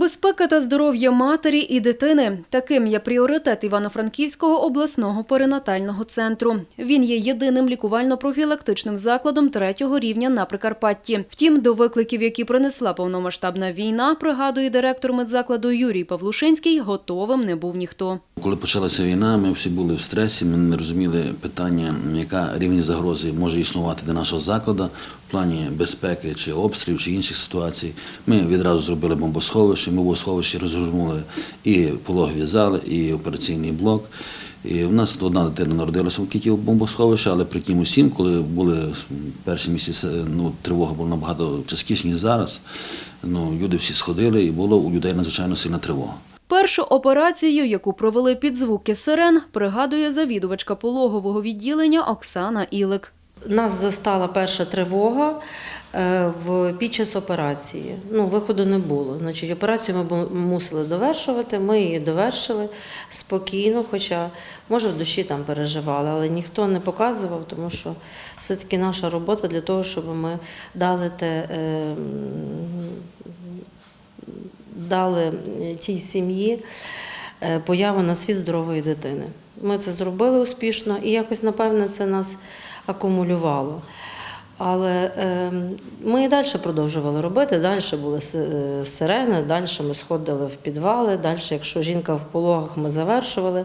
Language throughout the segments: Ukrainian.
Безпека та здоров'я матері і дитини таким є пріоритет Івано-Франківського обласного перинатального центру. Він є єдиним лікувально-профілактичним закладом третього рівня на Прикарпатті. Втім, до викликів, які принесла повномасштабна війна, пригадує директор медзакладу Юрій Павлушинський, готовим не був ніхто. Коли почалася війна, ми всі були в стресі. Ми не розуміли питання, яка рівень загрози може існувати для нашого закладу плані безпеки чи обстрілів чи інших ситуацій. Ми відразу зробили бомбосховище. Ми в бомбосховищі розгорнули і пологові зали, і операційний блок. І в нас одна дитина народилася в кіті бомбосховища, але при тім усім, коли були перші місяці, ну, тривога була набагато частіше, ніж зараз. Ну, люди всі сходили, і було у людей надзвичайно сильна тривога. Першу операцію, яку провели під звуки сирен, пригадує завідувачка пологового відділення Оксана Ілик. Нас застала перша тривога е, під час операції. Ну, виходу не було. Значить, операцію ми мусили довершувати. Ми її довершили спокійно, хоча може в душі там переживали, але ніхто не показував, тому що все-таки наша робота для того, щоб ми дали те. е, Дали тій сім'ї е, появу на світ здорової дитини. Ми це зробили успішно і якось, напевне, це нас акумулювало. Але е, ми і далі продовжували робити. Далі були е, сирени, далі ми сходили в підвали. Далі, якщо жінка в пологах, ми завершували.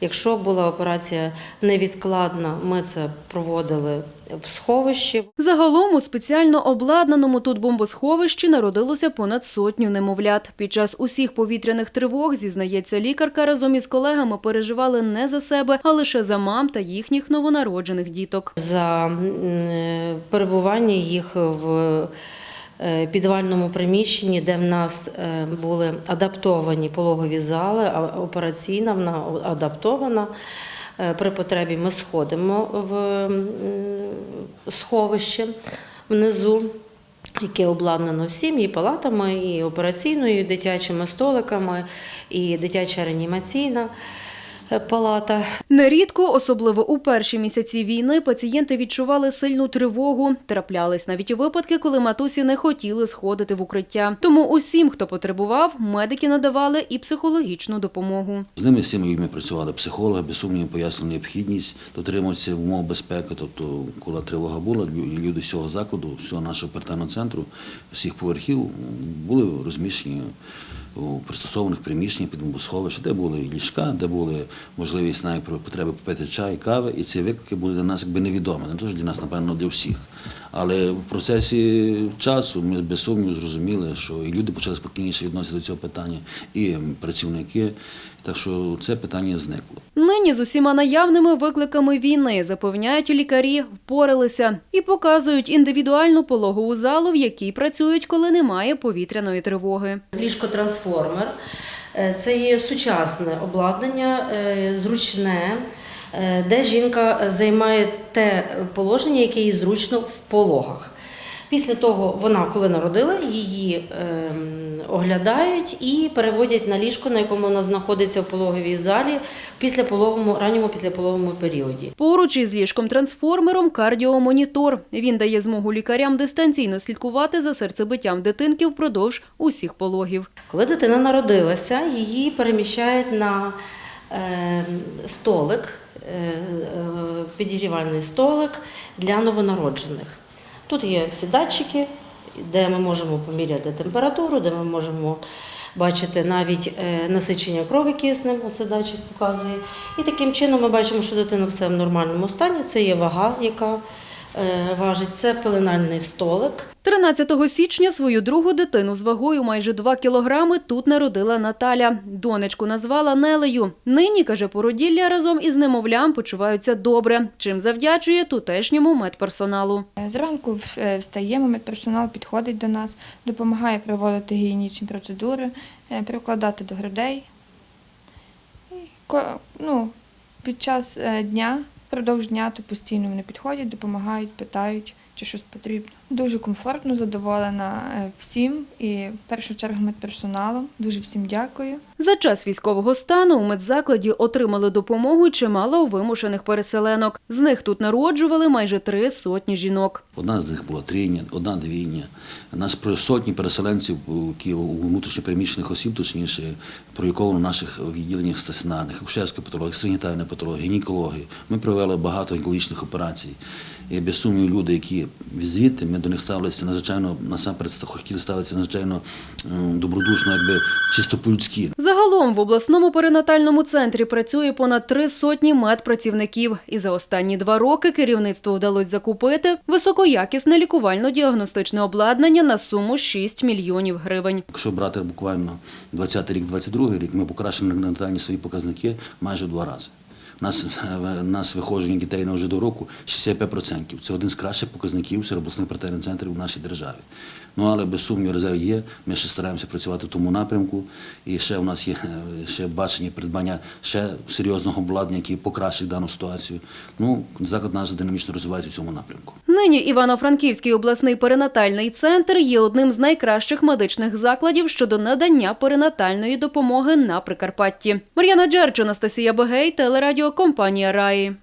Якщо була операція невідкладна, ми це проводили в сховищі. Загалом у спеціально обладнаному тут бомбосховищі народилося понад сотню немовлят. Під час усіх повітряних тривог, зізнається лікарка, разом із колегами переживали не за себе, а лише за мам та їхніх новонароджених діток. за е, перебування їх в е, підвальному приміщенні, де в нас е, були адаптовані пологові зали, а операційна вона адаптована. Е, При потребі ми сходимо в сховище внизу. Яке обладнано всім і палатами, і операційною, і дитячими столиками, і дитяча реанімаційна палата. Нерідко, особливо у перші місяці війни, пацієнти відчували сильну тривогу. Траплялись навіть випадки, коли матусі не хотіли сходити в укриття. Тому усім, хто потребував, медики надавали і психологічну допомогу. З ними людьми працювали психологи, без сумніву пояснили необхідність дотримуватися умов безпеки. Тобто, коли тривога була, люди з цього закладу, всього нашого оперативного центру, всіх поверхів були розміщені у пристосованих приміщеннях під бомбосховище, де були ліжка, де були можливість навіть потреби попити чай, кави. І ці виклики були для нас якби невідомі, не дуже для нас, напевно, для всіх. Але в процесі часу ми без сумніву зрозуміли, що і люди почали спокійніше відноситися до цього питання, і працівники. Так що це питання зникло. Нині з усіма наявними викликами війни, запевняють лікарі, впоралися і показують індивідуальну пологову залу, в якій працюють, коли немає повітряної тривоги. Ліжко-трансформер Е, це є сучасне обладнання, е, зручне, де жінка займає те положення, яке їй зручно в пологах. Після того вона, коли народила, її ем, оглядають і переводять на ліжко, на якому вона знаходиться в пологовій залі після пологовому, ранньому післяпологовому періоді. Поруч із ліжком-трансформером кардіомонітор. Він дає змогу лікарям дистанційно слідкувати за серцебиттям дитинки впродовж усіх пологів. Коли дитина народилася, її переміщають на е, столик, е, е, підігрівальний столик для новонароджених. Тут є всі датчики, де ми можемо поміряти температуру, де ми можемо бачити навіть е, насичення крові киснем, оце датчик показує. І таким чином ми бачимо, що дитина все в нормальному стані. Це є вага, яка е, важить, це пеленальний столик. 13 січня свою другу дитину з вагою майже 2 кілограми тут народила Наталя. Донечку назвала Нелею. Нині, каже, породілля разом із немовлям почуваються добре, чим завдячує тутешньому медперсоналу. Е, Зранку е, встаємо, медперсонал підходить до нас, допомагає проводити гігієнічні процедури, е, прикладати до грудей. Ну, під час е, дня, впродовж дня, то постійно вони підходять, допомагають, питають, чи щось потрібно. Дуже комфортно, задоволена е, всім і в першу чергу медперсоналом. Дуже всім дякую. За час військового стану у медзакладі отримали допомогу й чимало вимушених переселенок. З них тут народжували майже три сотні жінок. Одна з них була трійня, одна двійня. У нас про сотні переселенців, які у внутрішньопереміщених осіб, точніше, проїковано в наших відділеннях стаціонарних, акушерська патологія, санітарна патологія, гінекологія. Ми провели багато гінекологічних операцій. І без сумніву, люди, які звідти, ми до них ставилися надзвичайно, насамперед хотіли ставитися надзвичайно добродушно, якби чисто по-людськи. Загалом в обласному перинатальному центрі працює понад три сотні медпрацівників. І за останні два роки керівництву вдалося закупити високоякісне лікувально-діагностичне обладнання на суму 6 мільйонів гривень. Якщо брати буквально 20 рік, 22 рік, ми покращили натальні свої показники майже в два рази. Нас, е, нас виходження дітей на вже до року 65%. Це один з кращих показників серед обласних партнерних центрів у нашій державі. Ну але без сумніву резерв є. Ми ще стараємося працювати в тому напрямку. І ще у нас є е, ще бачення придбання ще серйозного обладнання, яке покращить дану ситуацію. Ну, заклад наш динамічно розвивається в цьому напрямку. Нині Івано-Франківський обласний перинатальний центр є одним з найкращих медичних закладів щодо надання перинатальної допомоги на Прикарпатті. Мар'яна Джерч, Анастасія Бегей, телерадіокомпанія Раї.